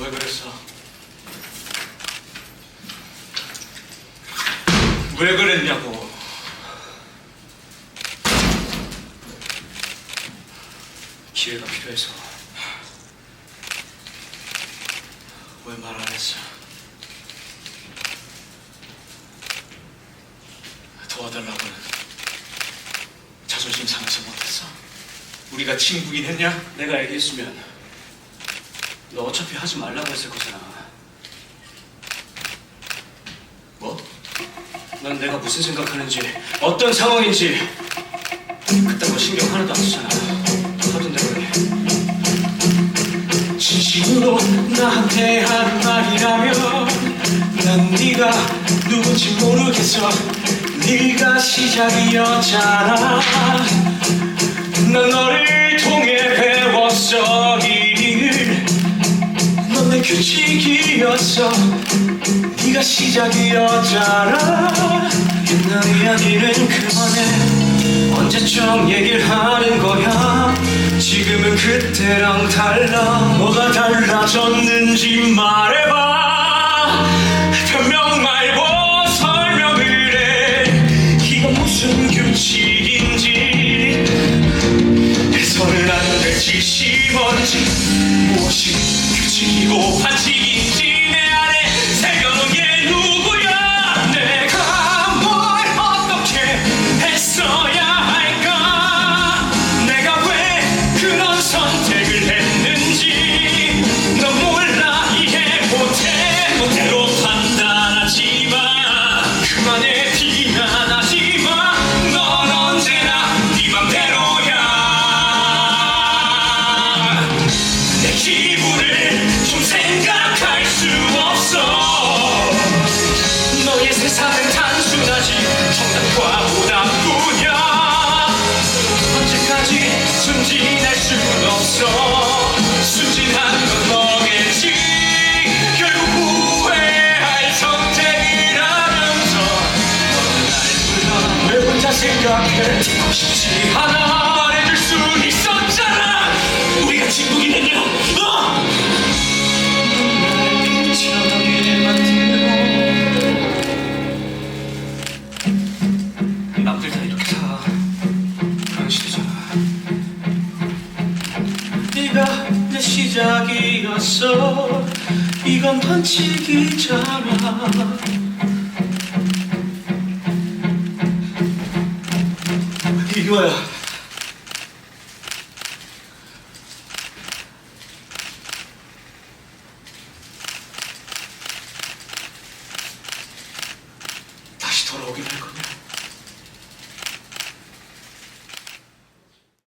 왜 그랬어? 왜 그랬냐고. 기회가 필요해서. 왜 말 안 했어? 도와달라고는 자존심 상해서 못했어. 우리가 친구긴 했냐? 내가 얘기했으면 너 어차피 하지 말라고 했을 거잖아. 뭐? 난 내가 무슨 생각하는지, 어떤 상황인지 그딴 거 신경 하나도 안 쓰잖아. 하던 대로 해. 진심으로 나한테 하는 말이라면 난 네가 누군지 모르겠어. 네가 시작이었잖아. 난너 규칙이었어. 네가 시작이었잖아 옛날 이야기는 그만해. 언제쯤 얘기를 하는 거야? 지금은 그때랑 달라. 뭐가 달라졌는지 말해봐. 변명 말고 설명을 해. 이건 무슨 규칙인지. 해서는 안될 짓이 뭔지. 무엇이 규칙이고 반칙인 순진할 순 없어. 순진한 건 너겠지. 결국 후회할 선택을 하면서. 너는 날 불러. 왜 혼자 생각해? 듣고 싶지 않아. 말해줄 수 있었 시작이었어. 이건 반칙이잖아 이거야. 다시 돌아오기를